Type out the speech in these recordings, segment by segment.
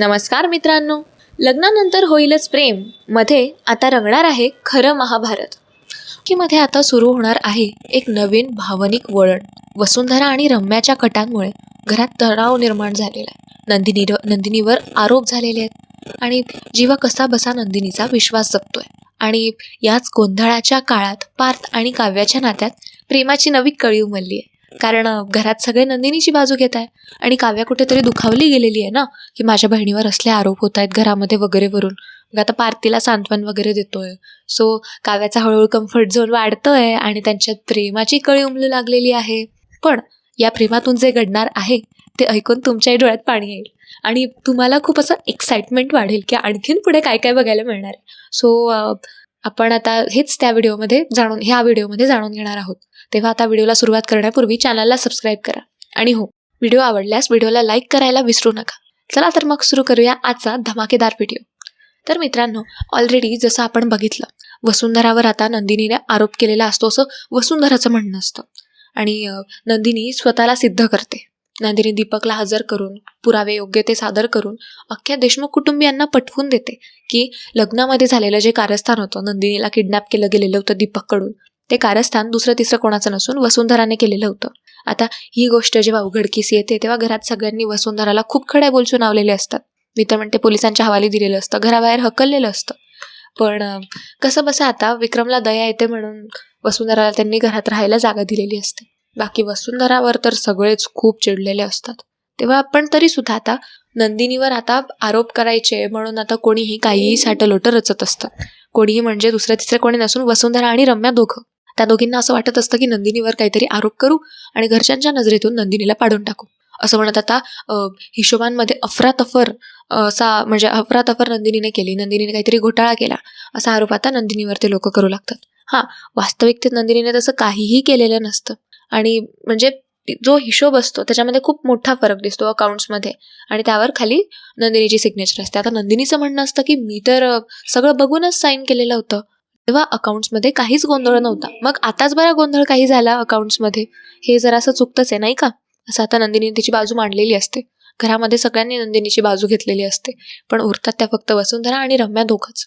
नमस्कार मित्रांनो. लग्नानंतर होईलच प्रेम. मध्ये आता रंगणार आहे खरं महाभारत. की मध्ये आता सुरू होणार आहे एक नवीन भावनिक वळण. वसुंधरा आणि रम्याच्या कटांमुळे घरात तणाव निर्माण झालेला आहे. नंदिनी नंदिनीवर आरोप झालेले आहेत. आणि जीवा कसा बसा नंदिनीचा विश्वास जपतोय. आणि याच गोंधळाच्या काळात पार्थ आणि काव्याच्या नात्यात प्रेमाची नवी कळी उमलली आहे. कारण घरात सगळे नंदिनीची बाजू घेत आहे. आणि काव्या कुठेतरी दुखावली गेलेली आहे ना की माझ्या बहिणीवर असले आरोप होत आहेत घरामध्ये वगैरे वरून. मग आता पार्थिला सांत्वन वगैरे देतोय. सो काव्याचा हळूहळू कम्फर्ट झोन वाढतोय आणि त्यांच्यात प्रेमाची कळी उमलू लागलेली आहे. पण या प्रेमातून जे घडणार आहे ते ऐकून तुमच्याही डोळ्यात पाणी येईल. आणि तुम्हाला खूप असं एक्साइटमेंट वाढेल की आणखीन पुढे काय काय बघायला मिळणार आहे. सो आपण आता हेच त्या व्हिडिओमध्ये जाणून ह्या व्हिडिओमध्ये जाणून घेणार आहोत. तेव्हा आता व्हिडिओला सुरुवात करण्यापूर्वी चॅनलला सबस्क्राईब करा. आणि हो व्हिडिओ आवडल्यास व्हिडिओला लाईक करायला विसरू नका. चला तर मग सुरू करूया आजचा धमाकेदार व्हिडिओ. तर मित्रांनो ऑलरेडी जसं आपण बघितलं वसुंधरावर आता नंदिनीने आरोप केलेला असतो असं वसुंधराचं म्हणणं असतं. आणि नंदिनी स्वतःला सिद्ध करते. नंदिनी दीपकला हजर करून पुरावे योग्य ते सादर करून अख्ख्या देशमुख कुटुंबियांना पटवून देते की लग्नामध्ये झालेलं जे कारस्थान होतं नंदिनीला किडनॅप केलं गेलेलं होतं दीपककडून ते कारस्थान दुसरं तिसरं कोणाचं नसून वसुंधराने केलेलं होतं. आता ही गोष्ट जेव्हा उघडकीस येते तेव्हा घरात सगळ्यांनी वसुंधराला खूप खड्या बोलचून आवलेले असतात. मी तर म्हणते पोलिसांच्या हवाली दिलेलं असतं घराबाहेर हकललेलं असतं. पण कसं बसं आता विक्रमला दया येते म्हणून वसुंधराला त्यांनी घरात राहायला जागा दिलेली असते. बाकी वसुंधरावर तर सगळेच खूप चिडलेले असतात. तेव्हा आपण तरी सुद्धा आता नंदिनीवर आता आरोप करायचे म्हणून आता कोणीही काहीही साटलोटं रचत असतं. कोणीही म्हणजे दुसरं तिसरं कोणी नसून वसुंधरा आणि रम्या दोघं. त्या दोघींना असं वाटत असतं की नंदिनीवर काहीतरी आरोप करू आणि घरच्यांच्या नजरेतून नंदिनीला पाडून टाकू. असं म्हणत आता हिशोबांमध्ये अफरातफर असा म्हणजे अफरातफर नंदिनीने केली. नंदिनीने काहीतरी घोटाळा केला. असा आरोप आता नंदिनीवर ते लोक करू लागतात. हां वास्तविकतेत नंदिनीने तसं काहीही केलेलं नसतं. आणि म्हणजे जो हिशोब असतो त्याच्यामध्ये खूप मोठा फरक दिसतो अकाउंट्समध्ये. आणि त्यावर खाली नंदिनीची सिग्नेचर असते. आता नंदिनीचं म्हणणं असतं की मी तर सगळं बघूनच साईन केलेलं होतं. तेव्हा अकाउंट्समध्ये काहीच गोंधळ नव्हता. मग आताच बरा गोंधळ काही झाला अकाउंट्समध्ये? हे जरासं चुकतंच आहे नाही का? असं आता नंदिनी तिची बाजू मांडलेली असते. घरामध्ये सगळ्यांनी नंदिनीची बाजू घेतलेली असते. पण उरतात त्या फक्त वसुंधरा आणि रम्या दोघंच.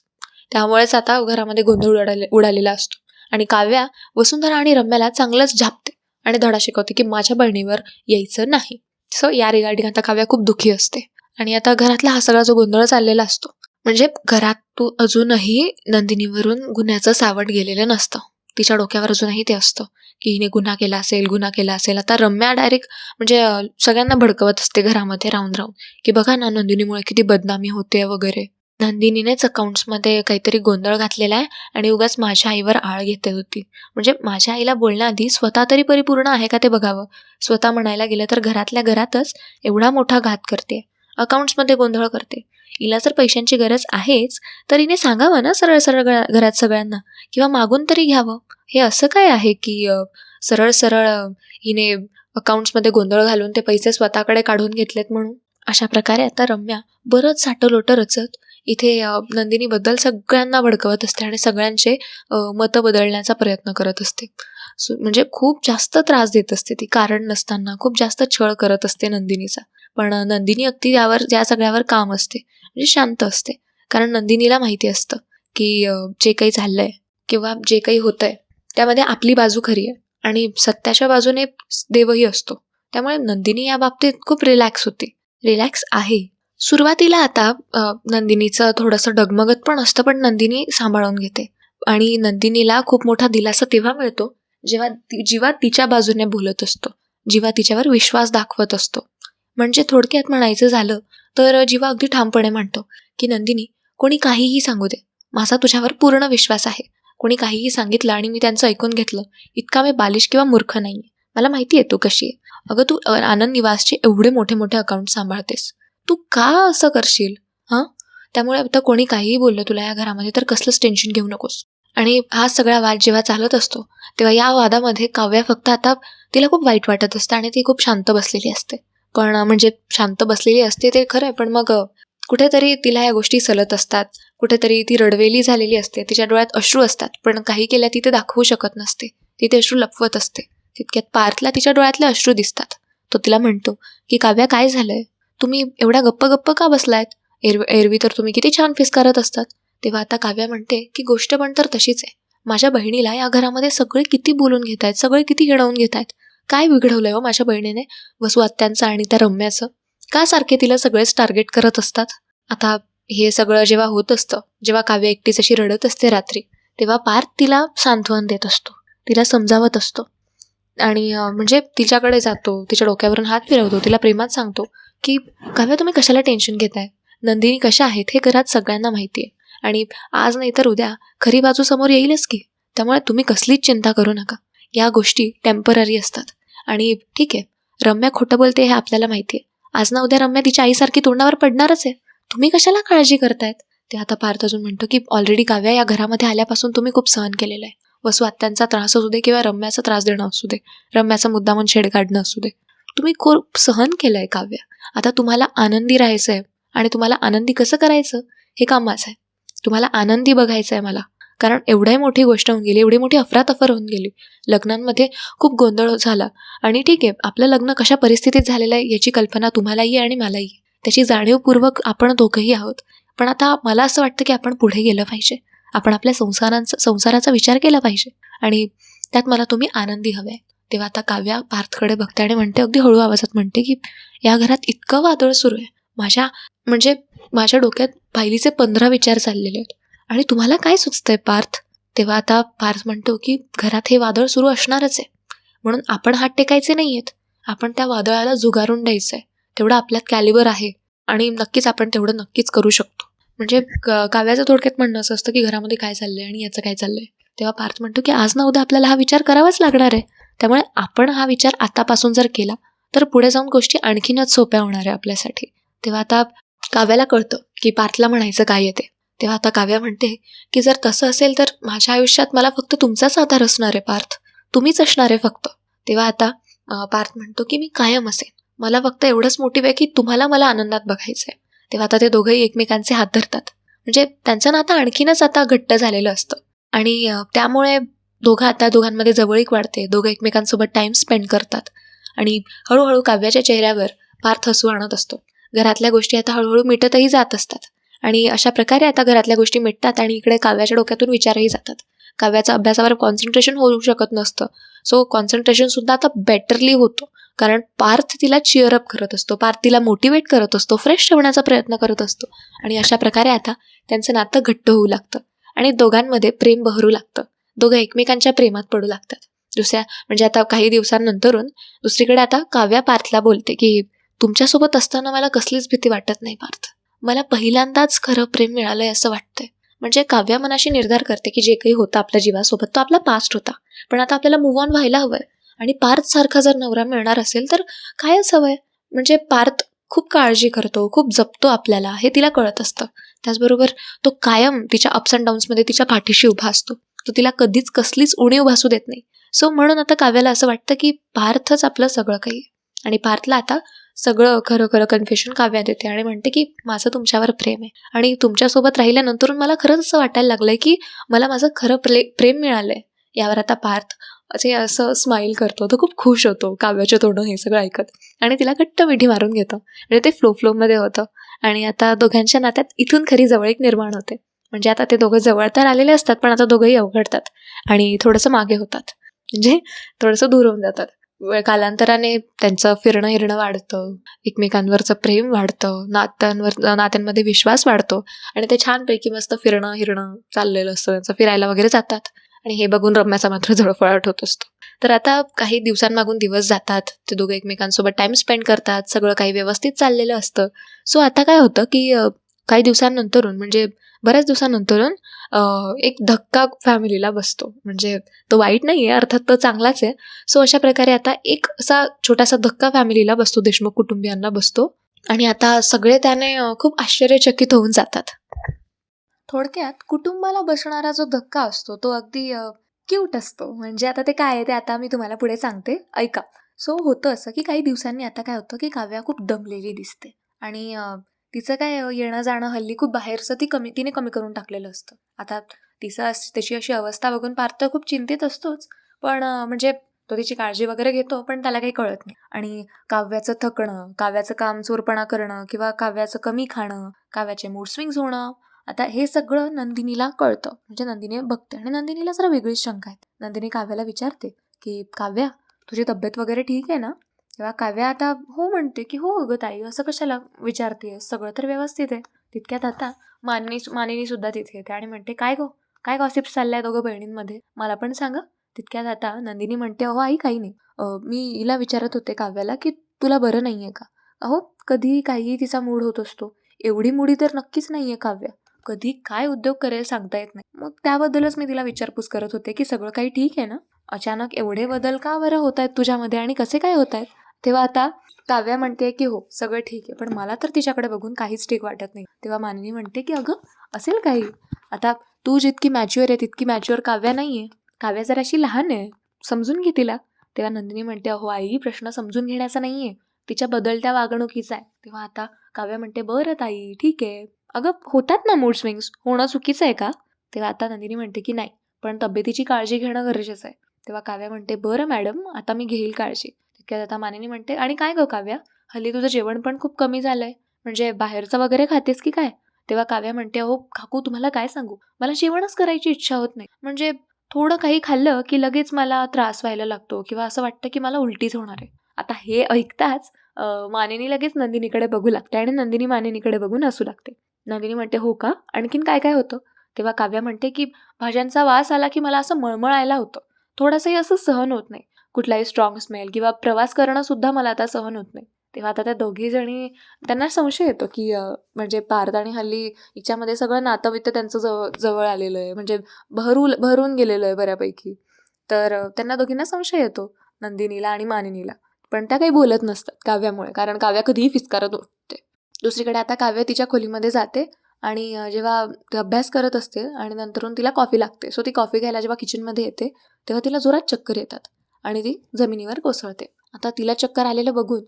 त्यामुळेच आता घरामध्ये गोंधळ उडाले उडालेला असतो. आणि काव्या वसुंधरा आणि रम्याला चांगलंच झापते आणि धडा शिकवते की माझ्या बहिणीवर यायचं नाही. सो या रिगार्डिंग आता काव्या खूप दुःखी असते. आणि आता घरातला हा सगळा जो गोंधळ चाललेला असतो म्हणजे घरात तू अजूनही नंदिनीवरून गुन्ह्याचं सावट गेलेलं नसतं. तिच्या डोक्यावर अजूनही ते असतं की हिने गुन्हा केला असेल गुन्हा केला असेल. आता रम्या डायरेक्ट म्हणजे सगळ्यांना भडकवत असते घरामध्ये राहून राहून. की बघा ना नंदिनीमुळे किती बदनामी होते वगैरे. नंदिनीनेच अकाउंट्समध्ये काहीतरी गोंधळ घातलेला आहे आणि उगाच माझ्या आईवर आळ घेते होती. म्हणजे माझ्या आईला बोलण्याआधी स्वतः तरी परिपूर्ण आहे का ते बघावं? स्वतः म्हणायला गेलं तर घरातल्या घरातच एवढा मोठा घात करते. अकाउंट्समध्ये गोंधळ करते. हिला जर पैशांची गरज आहेच तर हिने सांगावं ना सरळ सरळ घरात सगळ्यांना? किंवा मागून तरी घ्यावं? हे असं काय आहे की सरळ सरळ हिने अकाउंट्समध्ये गोंधळ घालून ते पैसे स्वतःकडे काढून घेतलेत म्हणून? अशा प्रकारे आता रम्या बरंच साटलोटं रचत इथे नंदिनीबद्दल सगळ्यांना भडकवत असते आणि सगळ्यांचे मतं बदलण्याचा प्रयत्न करत असते. म्हणजे खूप जास्त त्रास देत असते ती कारण नसताना. खूप जास्त छळ करत असते नंदिनीचा. पण नंदिनी अगदी यावर या सगळ्यावर काम असते. म्हणजे शांत असते. कारण नंदिनीला माहिती असतं की जे काही झालंय किंवा जे काही होतंय त्यामध्ये आपली बाजू खरी आहे आणि सत्याच्या बाजूने देवही असतो. त्यामुळे नंदिनी या बाबतीत खूप रिलॅक्स होती. रिलॅक्स आहे. सुरुवातीला आता नंदिनीचं थोडंसं डगमगत पण असतं पण नंदिनी सांभाळून घेते. आणि नंदिनीला खूप मोठा दिलासा तेव्हा मिळतो जेव्हा ती जेव्हा तिच्या बाजूने बोलत असतो जेव्हा तिच्यावर विश्वास दाखवत असतो. म्हणजे थोडक्यात म्हणायचं झालं तर जेव्हा अगदी ठामपणे म्हणतो की नंदिनी कोणी काहीही सांगू दे. माझा तुझ्यावर पूर्ण विश्वास आहे. कोणी काहीही सांगितलं आणि मी त्यांचं ऐकून घेतलं इतका मी बालिश किंवा मूर्ख नाही मला माहिती आहे तू कशी आहे. अगं तू आनंद निवासचे एवढे मोठे मोठे अकाउंट सांभाळतेस. तू का असं करशील? हां? त्यामुळे आता कोणी काहीही बोललं तुला या घरामध्ये तर कसलंच टेन्शन घेऊ नकोस. आणि हा सगळा वाद जेव्हा चालत असतो तेव्हा या वादामध्ये काव्या फक्त आता तिला खूप वाईट वाटत असतं आणि ती खूप शांत बसलेली असते. पण म्हणजे शांत बसलेली असते ते खरं आहे पण मग कुठेतरी तिला या गोष्टी सलत असतात. कुठेतरी ती रडवेली झालेली असते. तिच्या डोळ्यात अश्रू असतात पण काही केल्या ती ते दाखवू शकत नसते. ती ते अश्रू लपवत असते. तितक्यात पार्थला तिच्या डोळ्यातले अश्रू दिसतात. तो तिला म्हणतो की काव्या काय झालंय? तुम्ही एवढ्या गप्प गप्प का बसलायत? एरवी एरवी तर तुम्ही किती छान फिस्कारत असतात. तेव्हा आता काव्या म्हणते की गोष्ट पण तर तशीच आहे. माझ्या बहिणीला या घरामध्ये सगळे किती बोलून घेत आहेत सगळे किती हिणवून घेत आहेत काय बिघडवलंय हो माझ्या बहिणीने? वसू आत्यांचं आणि त्या रम्याचं. का सारखे तिला सगळेच टार्गेट करत असतात? आता हे सगळं जेव्हा होत असतं जेव्हा काव्य एकटीच अशी रडत असते रात्री तेव्हा पार्थ तिला सांत्वन देत असतो. तिला समजावत असतो. आणि म्हणजे तिच्याकडे जातो तिच्या डोक्यावरून हात फिरवतो तिला प्रेमात सांगतो की काव्य तुम्ही कशाला टेन्शन घेताय? नंदिनी कशा आहेत हे घरात सगळ्यांना माहिती आहे आणि आज नाही तर उद्या खरी बाजू समोर येईलच की. त्यामुळे तुम्ही कसलीच चिंता करू नका. या गोष्टी टेंपररी असतात. आणि ठीक आहे रम्या खोटं बोलते हे आपल्याला माहिती आहे. आज ना उद्या रम्या तिच्या आईसारखी तोंडावर पडणारच आहे. तुम्ही कशाला काळजी करतायत? ते आता पार्थ अजून म्हणतो की ऑलरेडी काव्या या घरामध्ये आल्यापासून तुम्ही खूप सहन केलेलं आहे. वसू आत्यांचा त्रास असू दे किंवा रम्याचा त्रास देणं असू दे रम्याचा मुद्दामून छेड काढणं असू दे. तुम्ही खूप सहन केलं आहे काव्य. आता तुम्हाला आनंदी राहायचं आहे आणि तुम्हाला आनंदी कसं करायचं? हे कामाचं आहे. तुम्हाला आनंदी बघायचं आहे मला. कारण एवढ्या मोठी गोष्ट होऊन गेली एवढी मोठी अफरातफर होऊन गेली. लग्नांमध्ये खूप गोंधळ झाला. आणि ठीक आहे आपलं लग्न कशा परिस्थितीत झालेलं आहे याची कल्पना तुम्हालाही आहे आणि मलाही त्याची जाणीवपूर्वक आपण दोघंही आहोत. पण आता मला असं वाटतं की आपण पुढे गेलं पाहिजे. आपण आपल्या संसारांचा संसाराचा विचार केला पाहिजे. आणि त्यात मला तुम्ही आनंदी हवे. तेव्हा आता काव्या पार्थकडे बघते आणि म्हणते अगदी हळू आवाजात म्हणते की या घरात इतकं वादळ सुरू आहे. माझ्या म्हणजे माझ्या डोक्यात पाहिलीचे पंधरा विचार चाललेले आहेत. आणि तुम्हाला काय सुचतंय पार्थ? तेव्हा आता पार्थ म्हणतो की घरात हे वादळ सुरू असणारच आहे. म्हणून आपण हात टेकायचे नाही आहेत आपण त्या वादळाला जुगारून द्यायचं आहे तेवढं आपल्यात कॅलिबर आहे. आणि नक्कीच आपण तेवढं नक्कीच करू शकतो. म्हणजे काव्याचं थोडक्यात म्हणणं असं असतं की घरामध्ये काय चाललंय आणि याचं काय चाललंय. तेव्हा पार्थ म्हणतो की आज ना उद्या आपल्याला हा विचार करावाच लागणार आहे. त्यामुळे आपण हा विचार आतापासून जर केला तर पुढे जाऊन गोष्टी आणखीनच सोप्या होणार आहे आपल्यासाठी. तेव्हा आता काव्याला कळतं की पार्थला म्हणायचं काय येते तेव्हा आता काव्या म्हणते की जर तसं असेल तर माझ्या आयुष्यात मला फक्त तुमचाच आधार असणार आहे पार्थ. तुम्हीच असणार आहे फक्त. तेव्हा आता पार्थ म्हणतो की मी कायम असेन. मला फक्त एवढंच मोटिव्ह आहे की तुम्हाला मला आनंदात बघायचं आहे तेव्हा आता ते दोघंही एकमेकांचे हात धरतात. म्हणजे त्यांचं नातं आणखीनच आता घट्ट झालेलं असतं. आणि त्यामुळे दोघं आता दोघांमध्ये जवळीक वाढते. दोघं एकमेकांसोबत टाइम स्पेंड करतात. आणि हळूहळू काव्याच्या चेहऱ्यावर पार्थ हसू आणत असतो. घरातल्या गोष्टी आता हळूहळू मिटतही जात असतात. आणि अशा प्रकारे आता घरातल्या गोष्टी मिटतात आणि इकडे काव्याच्या डोक्यातून विचारही जातात. काव्याचा अभ्यासावर कॉन्सन्ट्रेशन होऊ शकत नसतं. सो कॉन्सन्ट्रेशन सुद्धा आता बेटरली होतो. कारण पार्थ तिला चिअरअप करत असतो पार्थ तिला मोटिवेट करत असतो फ्रेश ठेवण्याचा प्रयत्न करत असतो. आणि अशा प्रकारे आता त्यांचं नातं घट्ट होऊ लागतं. आणि दोघांमध्ये प्रेम बहरू लागतं. दोघं एकमेकांच्या प्रेमात पडू लागतात. दुसऱ्या म्हणजे आता काही दिवसांनंतरून दुसरीकडे आता काव्या पार्थला बोलते की तुमच्यासोबत असताना मला कसलीच भीती वाटत नाही पार्थ. मला पहिल्यांदाच खरं प्रेम मिळालंय असं वाटतंय. म्हणजे काव्या मनाशी निर्धार करते की जे काही होतं आपल्या जीवासोबत तो आपला पास्ट होता. पण आता आपल्याला मूव्ह ऑन व्हायला हवंय. आणि पार्थ सारखा जर नवरा मिळणार असेल तर कायच हवंय? म्हणजे पार्थ खूप काळजी करतो खूप जपतो आपल्याला हे तिला कळत असतं. त्याचबरोबर तो कायम तिच्या अप्स अँड डाऊन्समध्ये तिच्या पाठीशी उभा असतो. तो तिला कधीच कसलीच उणीव भासू देत नाही. सो म्हणून आता काव्याला असं वाटतं की पार्थच आपलं सगळं काही आणि पार्थला आता सगळं खरं खरं कन्फ्युशन काव्या देते आणि म्हणते की माझं तुमच्यावर प्रेम आहे. आणि तुमच्यासोबत राहिल्यानंतर मला खरंच असं वाटायला लागलंय की मला माझं खरं प्रे प्रेम मिळालंय. यावर आता पार्थ असे असं स्माईल करतो. तो खूप खुश होतो काव्याच्या तोंडून हे सगळं ऐकत. आणि तिला घट्ट मिठी मारून घेतो. म्हणजे ते फ्लो फ्लोमध्ये होतं. आणि आता दोघांच्या नात्यात इथून खरी जवळीक निर्माण होते. म्हणजे आता ते दोघं जवळ तर आलेले असतात पण आता दोघंही अवघडतात. आणि थोडंसं मागे होतात. म्हणजे थोडंसं दूर होऊन जातात. कालांतराने त्यांचं फिरणं हिरणं वाढतं. एकमेकांवरचं प्रेम वाढतं. नात्यांवर नात्यांमध्ये विश्वास वाढतो. आणि ते छानपैकी मस्त फिरणं हिरणं चाललेलं असतं. त्यांचं फिरायला वगैरे जातात. आणि हे बघून रम्याचा मात्र जळफळाट होत असतो. तर आता काही दिवसांमागून दिवस जातात. ते दोघं एकमेकांसोबत टाईम स्पेंड करतात. सगळं काही व्यवस्थित चाललेलं असतं. सो आता काय होतं की काही दिवसांनंतरून म्हणजे बऱ्याच दिवसांनंतरून एक धक्का फॅमिलीला बसतो. म्हणजे तो वाईट नाही आहे अर्थात तो चांगलाच आहे. सो अशा प्रकारे आता एक असा छोटासा धक्का फॅमिलीला बसतो देशमुख कुटुंबियांना बसतो. आणि आता सगळे त्याने खूप आश्चर्यचकित होऊन जातात. थोडक्यात कुटुंबाला बसणारा जो धक्का असतो तो अगदी क्यूट असतो. म्हणजे आता ते काय आहे ते आता मी तुम्हाला पुढे सांगते. ऐका. सो होतं असं की काही दिवसांनी आता काय होतं की काव्या खूप दमलेली दिसते. आणि तिचं काय येणं जाणं हल्ली खूप बाहेरचं ती कमी तिने कमी करून टाकलेलं असतं. आता तिचं त्याची अशी अवस्था बघून पार्थ खूप चिंतित असतोच. पण म्हणजे तो तिची काळजी वगैरे घेतो पण त्याला काही कळत नाही. आणि काव्याचं थकणं काव्याचं काम चोरपणा करणं किंवा काव्याचं कमी खाणं काव्याचे मूड स्विंग्स होणं आता हे सगळं नंदिनीला कळतं. म्हणजे नंदिनी बघते आणि नंदिनीला जरा वेगळीच शंका आहे. नंदिनी काव्याला विचारते की काव्या तुझी तब्येत वगैरे ठीक आहे ना? तेव्हा काव्या आता हो म्हणते की हो अगं ताई असं कशाला विचारते? सगळं तर व्यवस्थित आहे. तितक्यात आता मानिनी मानिनी सुद्धा तिथे येते आणि म्हणते काय गो? काय गॉसिप्स चालल्या दोघं बहिणींमध्ये? मला पण सांगा. तितक्यात आता नंदिनी म्हणते अहो आई काही नाही. मी हिला विचारत होते काव्याला की तुला बरं नाही आहे का? अहो कधी काही तिचा मूड होत असतो. एवढी मुडी तर नक्कीच नाही आहे काव्या. कधी काय उद्योग करेल सांगता येत नाही. मग त्याबद्दलच मी तिला विचारपूस करत होते की सगळं काही ठीक आहे ना? अचानक एवढे बदल का बरं होत आहेत तुझ्यामध्ये आणि कसे काय होत आहेत तेव्हा आता काव्या म्हणते की हो सगळं ठीक आहे. पण मला तर तिच्याकडे बघून काहीच ठीक वाटत नाही. तेव्हा मानिनी म्हणते की अगं असेल काही? आता तू जितकी मॅच्युअर आहे तितकी मॅच्युअर काव्या नाही आहे काव्या जराशी लहान आहे. समजून घे तिला. तेव्हा नंदिनी म्हणते अहो आई प्रश्न समजून घेण्याचा नाही आहे तिच्या बदलत्या वागणुकीचा आहे. तेव्हा आता काव्या म्हणते बरं ताई ठीक आहे. अगं होतात ना मूड स्विंग्स होणं चुकीचं आहे का? तेव्हा आता नंदिनी म्हणते की नाही पण तब्येतीची काळजी घेणं गरजेचं आहे. तेव्हा काव्या म्हणते बरं मॅडम आता मी घेईल काळजी. तितक्यात आता म्हणते आणि काय गं काव्या? हल्ली तुझं जेवण पण खूप कमी झालंय. म्हणजे बाहेरचं वगैरे खातेस की काय? तेव्हा काव्या म्हणते अहो काकू तुम्हाला काय सांगू? मला जेवणच करायची इच्छा होत नाही. म्हणजे थोडं काही खाल्लं की लगेच मला त्रास व्हायला लागतो किंवा असं वाटतं की मला उलटीच होणार आहे. आता हे ऐकताच मानेनी लगेच नंदिनीकडे बघू लागते आणि नंदिनी मानेनीकडे बघून हसू लागते. नंदिनी म्हणते हो का? आणखीन काय काय होतं? तेव्हा काव्या म्हणते की भाज्यांचा वास आला की मला असं मळमळायला होतं. थोडंसंही असं सहन होत नाही. कुठलाही स्ट्रॉंग स्मेल किंवा प्रवास करणं सुद्धा मला आता सहन होत नाही. तेव्हा आता त्या दोघी जणी त्यांना संशय येतो की म्हणजे पार्थ आणि हल्ली हिच्यामध्ये सगळं नातं त्यांचं जवळ जवळ आलेलं आहे. म्हणजे भरू भरून गेलेलं आहे बऱ्यापैकी. तर त्यांना दोघींना संशय येतो नंदिनीला आणि मानिनीला. पण त्या काही बोलत नसतात काव्यामुळे कारण काव्या कधीही फिस्कारत उठते. दुसरीकडे आता काव्य तिच्या खोलीमध्ये जाते आणि जेव्हा अभ्यास करत असते आणि नंतरून तिला कॉफी लागते. सो ती कॉफी घ्यायला जेव्हा किचनमध्ये येते तेव्हा तिला जोरात चक्कर येतात. आणि ती जमिनीवर कोसळते. आता तिला चक्कर आलेलं बघून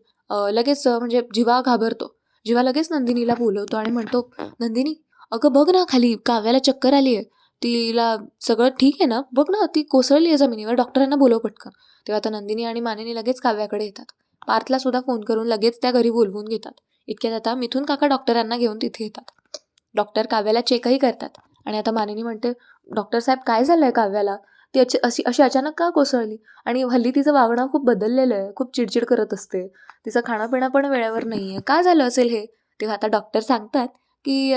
लगेच म्हणजे जीवा घाबरतो. जीवा लगेच नंदिनीला बोलवतो आणि म्हणतो नंदिनी अगं बघ ना खाली काव्याला चक्कर आली आहे. तिला सगळं ठीक आहे ना? बघ ना ती कोसळली आहे जमिनीवर डॉक्टरांना बोलव पटकन. तेव्हा आता नंदिनी आणि मानिनी लगेच काव्याकडे येतात. पार्थला सुद्धा फोन करून लगेच त्या घरी बोलवून घेतात. इतक्यात आता मिथून काका डॉक्टरांना घेऊन तिथे येतात. डॉक्टर काव्याला चेकही करतात. आणि आता मानिनी म्हणते डॉक्टर साहेब काय झालंय काव्याला? ती अची अशी अशी अचानक का कोसळली? आणि हल्ली तिचं वागणं खूप बदललेलं आहे खूप चिडचिड करत असते. तिचं खाणंपिणं पण वेळेवर नाही आहे का झालं असेल हे? तेव्हा आता डॉक्टर सांगतात की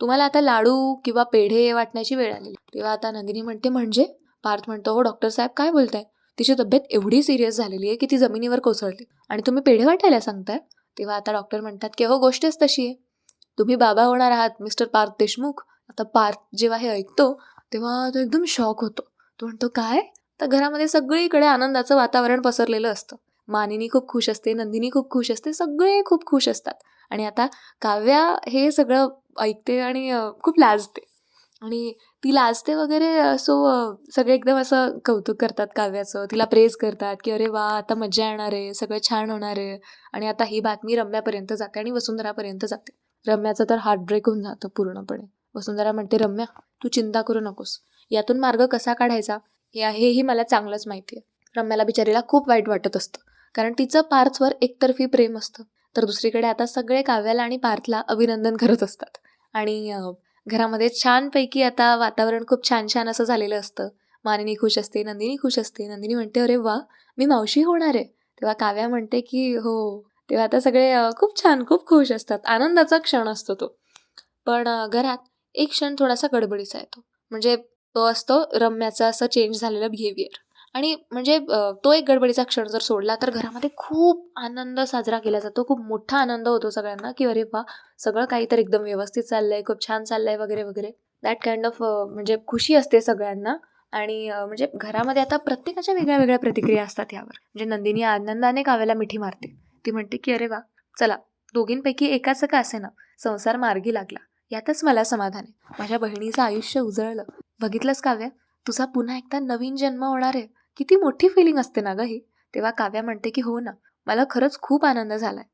तुम्हाला आता लाडू किंवा पेढे वाटण्याची वेळ आलेली तेव्हा आता नंदिनी म्हणते म्हणजे? पार्थ म्हणतो हो डॉक्टर साहेब काय बोलताय? तिची तब्येत एवढी सिरियस झालेली आहे की ती जमिनीवर कोसळली आणि तुम्ही पेढे वाटायला सांगताय? तेव्हा आता डॉक्टर म्हणतात की हो गोष्टच तशी आहे. तुम्ही बाबा होणार आहात मिस्टर पार्थ देशमुख. आता पार्थ जेव्हा हे ऐकतो तेव्हा तो एकदम शॉक होतो. तो म्हणतो काय? तर घरामध्ये सगळीकडे आनंदाचं वातावरण पसरलेलं असतं. मानिनी खूप खुश असते नंदिनी खूप खुश असते सगळे खूप खुश असतात. आणि आता काव्या हे सगळं ऐकते आणि खूप लाजते. आणि ती लाजते वगैरे सो सगळे एकदम असं कौतुक करतात काव्याचं. तिला प्रेज करतात की अरे वा आता मजा येणार आहे सगळं छान होणार आहे. आणि आता ही बातमी रम्यापर्यंत जाते आणि वसुंधरापर्यंत जाते. रम्याचं तर हार्ट ब्रेक होऊन जातं पूर्णपणे. वसुंधरा म्हणते रम्या तू चिंता करू नकोस. यातून मार्ग कसा काढायचा या हेही मला चांगलंच माहिती आहे रम्याला बिचारीला खूप वाईट वाटत असतं. कारण तिचं पार्थवर एकतर्फी प्रेम असतं. तर दुसरीकडे आता सगळे काव्याला आणि पार्थला अभिनंदन करत असतात. आणि घरामध्ये छानपैकी आता वातावरण खूप छान छान असं झालेलं असतं. मानिनी खुश असते नंदिनी खुश असते. नंदिनी म्हणते अरे वा मी मावशी होणार आहे. तेव्हा काव्या म्हणते की हो. तेव्हा आता सगळे खूप छान खूप खुश असतात. आनंदाचा क्षण असतो तो. पण घरात एक क्षण थोडासा गडबडीचा येतो. म्हणजे तो असतो रम्याचा असं चेंज झालेलं बिहेवियर आणि म्हणजे तो एक गडबडीचा क्षण जर सोडला तर घरामध्ये खूप आनंद साजरा केला जातो. खूप मोठा आनंद होतो सगळ्यांना की अरे वा सगळं काही तर एकदम व्यवस्थित चाललंय खूप छान चाललंय वगैरे वगैरे. दॅट काइंड ऑफ म्हणजे खुशी असते सगळ्यांना. आणि म्हणजे घरामध्ये आता प्रत्येकाच्या वेगळ्या वेगळ्या प्रतिक्रिया असतात यावर. म्हणजे नंदिनी आनंदाने काव्याला मिठी मारते. ती म्हणते की अरे वा चला दोघींपैकी एकाचं का असे ना संसार मार्गी लागला. यातच मला समाधान आहे. माझ्या बहिणीचं आयुष्य उजळलं. बघितलंस काव्या? तुझा पुन्हा एकदा नवीन जन्म होणार आहे. किती मोठी फिलिंग असते ना ग ही? तेव्हा काव्या म्हणते की हो ना मला खरंच खूप आनंद झालाय.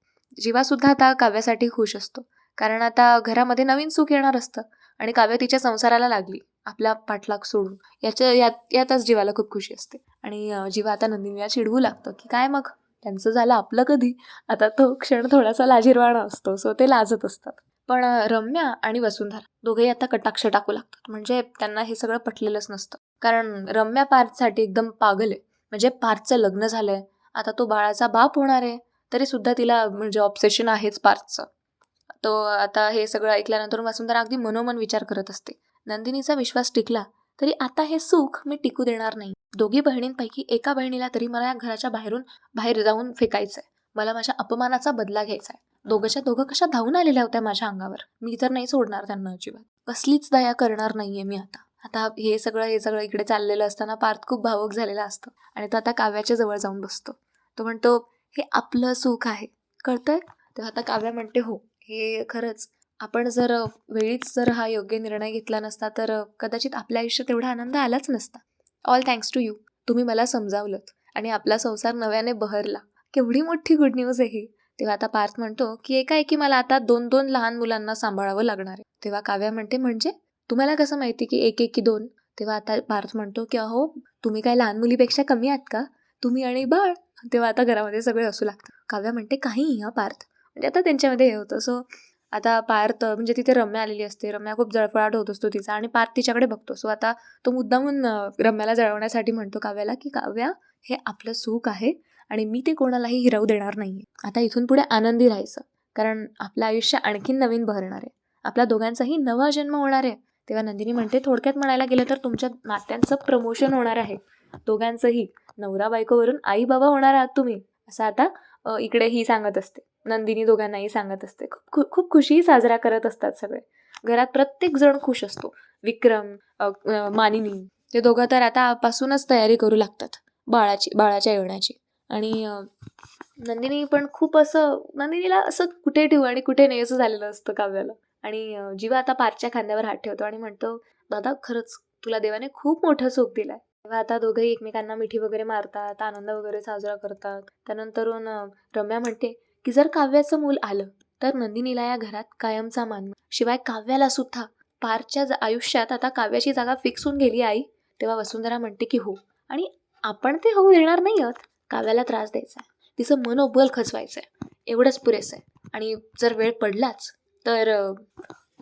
जीवासुद्धा आता काव्यासाठी खुश असतो. कारण आता घरामध्ये नवीन सुख येणार असतं आणि काव्य तिच्या संसाराला लागली. आपला पाठलाग सोडून. याच्या यात यातच जीवाला खूप खुशी असते. आणि जीवा आता नंदिनीला चिडवू लागतं की काय मग? त्यांचं झालं आपलं कधी? आता तो क्षण थोडासा लाजीरवाणा असतो. सो ते लाजत असतात. पण रम्या आणि वसुंधरा दोघेही आता कटाक्ष टाकू लागतात. म्हणजे त्यांना हे सगळं पटलेलंच नसतं. कारण रम्या पार्थसाठी एकदम पागल आहे. म्हणजे पार्थचं लग्न झालंय. आता तो बाळाचा बाप होणार आहे. तरी सुद्धा तिला म्हणजे ऑब्सेशन आहेच पार्थचं. तो आता हे सगळं ऐकल्यानंतर वसुंधरा अगदी मनोमन विचार करत असते. नंदिनीचा विश्वास टिकला तरी आता हे सुख मी टिकू देणार नाही. दोघी बहिणींपैकी एका बहिणीला तरी मला या घराच्या बाहेरून बाहेर जाऊन फेकायचंय. मला माझ्या अपमानाचा बदला घ्यायचा आहे दोघंच्या दोघं कशा धावून आलेल्या होत्या माझ्या अंगावर? मी तर नाही सोडणार त्यांना अजिबात. कसलीच दया करणार नाहीये मी आता. आता हे सगळं हे सगळं इकडे चाललेलं असताना पार्थ खूप भावुक झालेला असतो आणि तो आता काव्याच्या जवळ जाऊन बसतो. तो म्हणतो हे आपलं सुख आहे. कळतंय? तेव्हा आता काव्या म्हणते हो हे खरंच. आपण जर वेळीच जर हा योग्य निर्णय घेतला नसता तर कदाचित आपल्या आयुष्यात एवढा आनंद आलाच नसता. ऑल थँक्स टू यू तुम्ही मला समजावलं आणि आपला संसार नव्याने बहरला. केवढी मोठी गुड न्यूज आहे ही. तेव्हा आता पार्थ म्हणतो की एकाएकी मला आता दोन दोन लहान मुलांना सांभाळावं लागणार आहे. तेव्हा काव्या म्हणते म्हणजे? तुम्हाला कसं माहिती की एक एकी दोन? तेव्हा आता पार्थ म्हणतो की अहो तुम्ही काय लहान मुलीपेक्षा कमी आहात का? तुम्ही आणि बाळ? तेव्हा आता घरामध्ये सगळे असू लागतं काव्या म्हणते काही हा पार्थ. म्हणजे आता त्यांच्यामध्ये हे होतं. सो आता पार्थ म्हणजे तिथे रम्या आलेली असते. रम्या खूप जळफळाट होत असतो तिचा आणि पार्थ तिच्याकडे बघतो. सो आता तो मुद्दामून रम्याला जळवण्यासाठी म्हणतो काव्याला की काव्या हे आपलं सुख आहे. आणि मी ते कोणालाही हिरावू देणार नाही आता इथून पुढे आनंदी राहायचं. कारण आपलं आयुष्य आणखीन नवीन बहरणार आहे. आपल्या दोघांचाही नवा जन्म होणार आहे. तेव्हा नंदिनी म्हणते थोडक्यात म्हणायला गेलं तर तुमच्या नात्यांचं प्रमोशन होणार आहे. दोघांचंही नवरा बायकोवरून आई बाबा होणार आहात तुम्ही. असं आता इकडे ही सांगत असते. नंदिनी दोघांनाही सांगत असते. खूप खूप खुशी साजरा करत असतात सगळे. घरात प्रत्येक जण खुश असतो. विक्रम मानिनी ते दोघं तर आता पासूनच तयारी करू लागतात. बाळाची बाळाच्या येण्याची आणि नंदिनी पण खूप असं नंदिनीला असं कुठे ठेवू आणि कुठे नाही असं झालेलं असतं काव्याला. आणि जीवा आता पारच्या खांद्यावर हात ठेवतो आणि म्हणतो दादा खरंच तुला देवाने खूप मोठं सुख दिलंय. तेव्हा आता दोघंही एकमेकांना मिठी वगैरे मारतात आनंद वगैरे साजरा करतात. त्यानंतरून रम्या म्हणते की जर काव्याचं मूल आलं तर नंदिनीला या घरात कायमचा मान शिवाय काव्याला सुद्धा पारच्या आयुष्यात आता काव्याची जागा फिक्स होऊन गेली आई तेव्हा वसुंधरा म्हणते की हो. आणि आपण ते होऊ देणार नाही आहोत. काव्याला त्रास द्यायचा आहे. तिचं मनोबल खचवायचं आहे एवढंच पुरेसं आहे. आणि जर वेळ पडलाच तर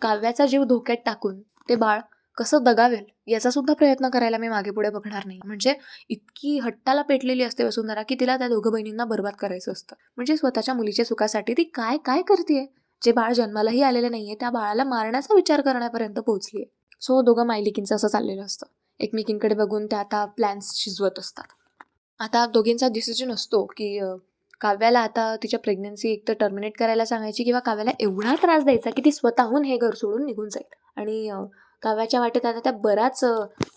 काव्याचा जीव धोक्यात टाकून ते बाळ कसं दगावेल याचा सुद्धा प्रयत्न करायला मी मागे पुढे बघणार नाही. म्हणजे इतकी हट्टाला पेटलेली असते वसुंधरा की तिला त्या दोघं बहिणींना बर्बाद करायचं असतं. म्हणजे स्वतःच्या मुलीच्या सुखासाठी ती काय काय करते जे बाळ जन्मालाही आलेलं नाहीये त्या बाळाला मारण्याचा विचार करण्यापर्यंत पोहोचली सो दोघं मायलिकींचं असं चाललेलं असतं. एकमेकींकडे बघून त्या आता प्लॅन्स शिजवत असतात. आता दोघींचा डिसिजन असतो की काव्याला आता तिच्या प्रेग्नन्सी एक तर टर्मिनेट करायला सांगायची किंवा काव्याला एवढा त्रास द्यायचा की ती स्वतःहून हे घर सोडून निघून जाईल. आणि काव्याच्या वाटेत आता त्या बराच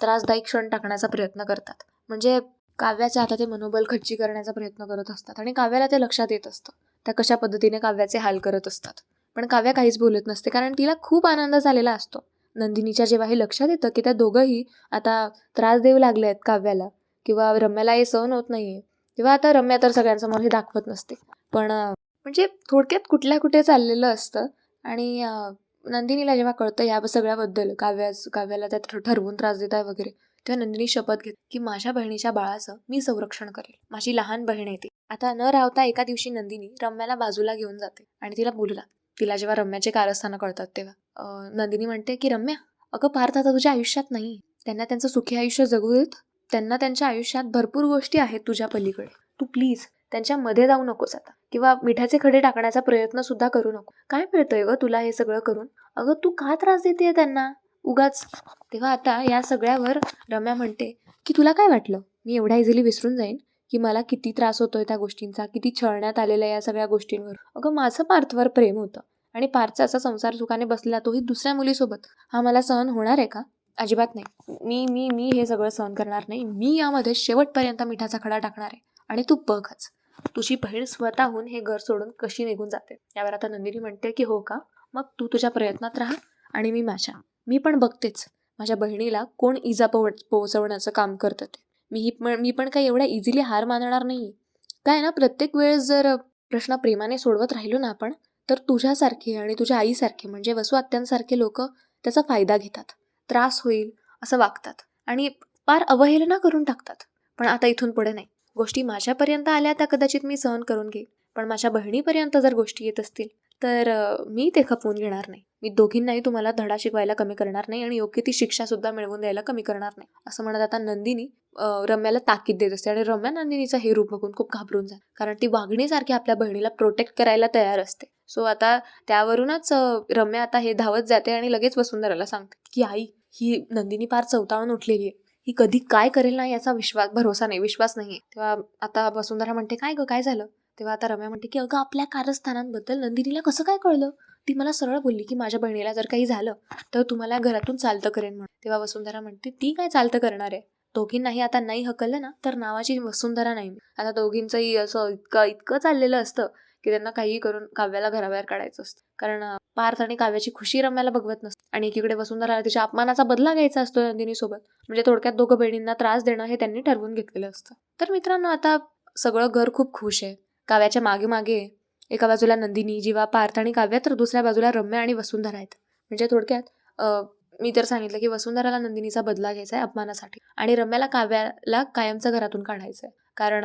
त्रासदायी क्षण टाकण्याचा प्रयत्न करतात. म्हणजे काव्याचे आता ते मनोबल खच्ची करण्याचा प्रयत्न करत असतात आणि काव्याला ते लक्षात येत असतं. त्या कशा पद्धतीने काव्याचे हाल करत असतात. पण काव्या काहीच बोलत नसते कारण तिला खूप आनंद झालेला असतो. नंदिनीच्या जेव्हा हे लक्षात येतं की त्या दोघंही आता त्रास देऊ लागले आहेत काव्याला किंवा रम्याला हे सहन होत नाहीये. तेव्हा आता रम्या तर सगळ्यांसमोर हे दाखवत नसते. पण म्हणजे थोडक्यात कुठल्या कुठे चाललेलं असतं आणि नंदिनीला जेव्हा कळतं या सगळ्याबद्दल काव्या काव्याला त्यात ठरवून त्रास देत आहे वगैरे तेव्हा नंदिनी शपथ घेत की माझ्या बहिणीच्या बाळाचं मी संरक्षण करेल. माझी लहान बहीण येते आता न राहता एका दिवशी नंदिनी रम्याला बाजूला घेऊन जाते आणि तिला बोलू लागते तिला जेव्हा रम्याचे कारस्थानं कळतात तेव्हा. नंदिनी म्हणते की रम्या अगं पार्थ आता तुझ्या आयुष्यात नाही. त्यांना त्यांचं सुखी आयुष्य जगू देत त्यांना त्यांच्या आयुष्यात भरपूर गोष्टी आहेत तुझ्या पलीकडे. तू प्लीज त्यांच्या मध्ये जाऊ नकोस आता. किंवा मिठाचे खडे टाकण्याचा प्रयत्न सुद्धा करू नको. काय मिळतंय ग तुला हे सगळं करून? अगं तू का त्रास देते त्यांना? उगाच. तेव्हा आता या सगळ्यावर रम्या म्हणते की तुला काय वाटलं? मी एवढ्या इझिली विसरून जाईन की मला किती त्रास होतोय त्या गोष्टींचा किती छळण्यात आलेला या सगळ्या गोष्टींवर. अगं माझं पार्थवर प्रेम होतं. आणि पार्थचा असा संसार सुखाने बसलेला तोही दुसऱ्या मुलीसोबत. हा मला सहन होणार आहे का? अजिबात नाही. मी मी मी हे सगळं सहन करणार नाही. मी यामध्ये शेवटपर्यंत मिठाचा खडा टाकणार आहे. आणि तू बघच. तुझी बहीण स्वतःहून हे घर सोडून कशी निघून जाते? यावर आता नंदिनी म्हणते की हो का? मग तू तुझ्या प्रयत्नात राहा आणि मी माझ्या. मी पण बघतेच. माझ्या बहिणीला कोण इजा पोव पोहोचवण्याचं काम करतं ते. मी ही पण मी पण काही एवढ्या इझिली हार मानणार नाही काय ना प्रत्येक वेळेस जर प्रश्न प्रेमाने सोडवत राहिलो ना आपण तर तुझ्यासारखे आणि तुझ्या आईसारखे म्हणजे वसुआत्यांसारखे लोक त्याचा फायदा घेतात. त्रास होईल असं वागतात आणि फार अवहेलना करून टाकतात. पण आता इथून पुढे नाही. गोष्टी माझ्यापर्यंत आल्या त्या कदाचित मी सहन करून घेईन. पण माझ्या बहिणीपर्यंत जर गोष्टी येत असतील तर मी ते खपवून घेणार नाही. मी दोघींनाही तुम्हाला धडा शिकवायला कमी करणार नाही आणि योग्य ती शिक्षा सुद्धा मिळवून द्यायला कमी करणार नाही. असं म्हणत आता नंदिनी रम्याला ताकीद देत असते आणि रम्या नंदिनीचं हे रूप बघून खूप घाबरून जाते. कारण ती वागणीसारखी आपल्या बहिणीला प्रोटेक्ट करायला तयार असते. सो आता त्यावरूनच रम्या आता हे धावत जाते आणि लगेच वसुंधराला सांगते की आई ही नंदिनी फार चवताळून उठलेली आहे. ही कधी काय करेल ना याचा विश्वास भरोसा नाही विश्वास नाही तेव्हा आता वसुंधरा म्हणते काय ग काय झालं? तेव्हा आता रम्या म्हणते की अगं आपल्या कारस्थानांबद्दल नंदिनीला कसं काय कळलं? ती मला सरळ बोलली की माझ्या बहिणीला जर काही झालं तर तुम्हाला घरातून चालतं करेन म्हणून. तेव्हा वसुंधरा म्हणते ती काय चालतं करणार आहे? दोघींनाही आता नाही हकललं ना तर नावाची वसुंधरा नाही. आता दोघींचंही असं इतकं इतकं चाललेलं असतं की त्यांना काहीही करून काव्याला घराबाहेर काढायचं असतं. कारण पार्थ आणि काव्याची खुशी रम्याला बघवत नसते. आणि एकीकडे वसुंधराला तिच्या अपमानाचा बदला घ्यायचा असतो नंदिनी सोबत म्हणजे थोडक्यात दोघं बहिणींना त्रास देणं हे त्यांनी ठरवून घेतलेलं असतं. तर मित्रांनो आता सगळं घर खूप खुश आहे. काव्याच्या मागे मागे एका बाजूला नंदिनी जीवा पार्थ आणि काव्या तर दुसऱ्या बाजूला रम्या आणि वसुंधरा आहेत. म्हणजे थोडक्यात मी तर सांगितलं की वसुंधराला नंदिनीचा बदला घ्यायचा आहे अपमानासाठी. आणि रम्याला काव्याला कायमचं घरातून काढायचं आहे. कारण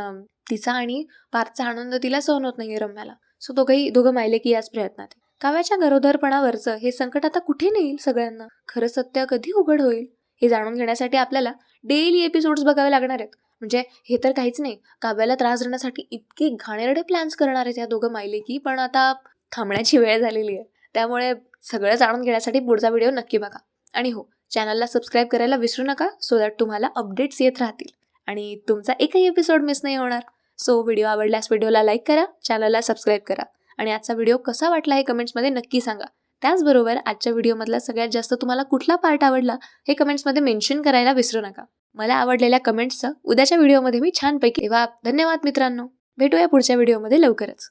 तिचा आणि पार्थचा आनंद तिला सहन होत नाही रम्याला. सो दोघंही दोघं मायले की याच प्रयत्नात काव्याच्या गरोदरपणावरचं हे संकट आता कुठे नेईल सगळ्यांना? खरं सत्य कधी उघड होईल? हे जाणून घेण्यासाठी आपल्याला डेली एपिसोड्स बघावे लागणार आहेत. म्हणजे हे तर काहीच नाही. काव्याला त्रास देण्यासाठी इतके घाणेरडे प्लॅन्स करणार आहेत या दोघं मायले की पण आता थांबण्याची वेळ झालेली आहे. त्यामुळे सगळं जाणून घेण्यासाठी पुढचा व्हिडिओ नक्की बघा. आणि हो चॅनलला सबस्क्राईब करायला विसरू नका सो दॅट तुम्हाला अपडेट्स येत राहतील. आणि तुमचा एकही एपिसोड मिस नाही होणार. सो व्हिडिओ आवडल्यास व्हिडिओला लाईक करा चॅनलला सबस्क्राईब करा आणि आजचा व्हिडिओ कसा वाटला हे कमेंट्समध्ये नक्की सांगा. त्याचबरोबर आजच्या व्हिडिओमधला सगळ्यात जास्त तुम्हाला कुठला पार्ट आवडला हे कमेंट्समध्ये मेन्शन करायला विसरू नका. मला आवडलेल्या कमेंट्सचं उद्याच्या व्हिडिओमध्ये मी छानपैकी तेव्हा धन्यवाद मित्रांनो. भेटूया पुढच्या व्हिडिओमध्ये लवकरच.